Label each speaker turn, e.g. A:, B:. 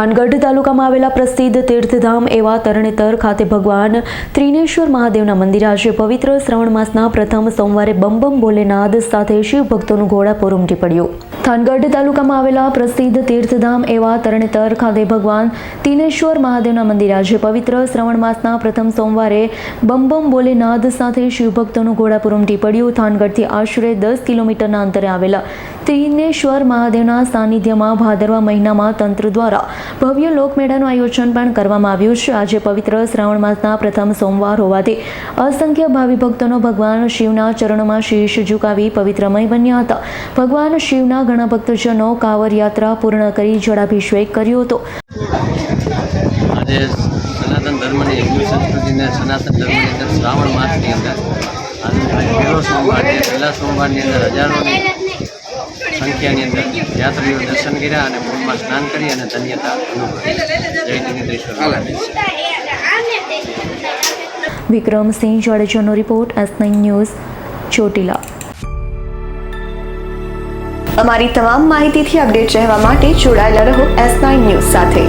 A: થાનગઢ તાલુકામાં આવેલા પ્રસિદ્ધ તીર્થધામ એવા તરણેતર ખાતે ભગવાન ત્રિનેશ્વર મહાદેવના મંદિરે આજે પવિત્ર શ્રવણ માસના પ્રથમ સોમવારે બમ ભોલેનાથ સાથે શિવ ભક્તોનું ઘોડાપુર ઉમટી પડ્યું. થાનગઢ તાલુકામાં આવેલા પ્રસિદ્ધ તીર્થધામ એવા તરણેતર ખાતે ભગવાન તિનેશ્વર મહાદેવના મંદિરે આજે પવિત્ર શ્રાવણ માસના પ્રથમ સોમવારે બમ ભોલેનાથ સાથે શિવભક્તોનું ઘોડાપુર ઉમટી પડ્યું. થાનગઢથી આશરે દસ કિલોમીટરના અંતરે આવેલા ત્રિનેશ્વર મહાદેવના સાનિધ્યમાં ભાદરવા મહિનામાં તંત્ર દ્વારા ભવ્ય લોકમેળાનું આયોજન પણ કરવામાં આવ્યું છે. આજે પવિત્ર શ્રાવણ માસના પ્રથમ સોમવાર હોવાથી અસંખ્ય ભાવિ ભક્તોનો ભગવાન શિવના ચરણોમાં શીશ ઝુકાવી પવિત્રમય બન્યા હતા. ભગવાન શિવના ઘણા ભક્તજનો કાવર યાત્રા પૂર્ણ કરી જળાભિષેક કર્યો હતો.
B: આજે અંદર શ્રાવણ માસની સંખ્યાની અંદર યાત્રીઓ દર્શન કર્યા અને મૂળમાં સ્નાન કરી અને ધન્યતા અનુભવી. જય જગદીશ્વર
A: વિક્રમસિંહ જાડેજાનો રિપોર્ટ અસનઈ નાઇન ન્યૂઝ ચોટીલા.
C: અમારી તમામ માહિતીથી અપડેટ રહેવા માટે જોડાયેલા રહો એસ નાઇન ન્યૂઝ સાથે.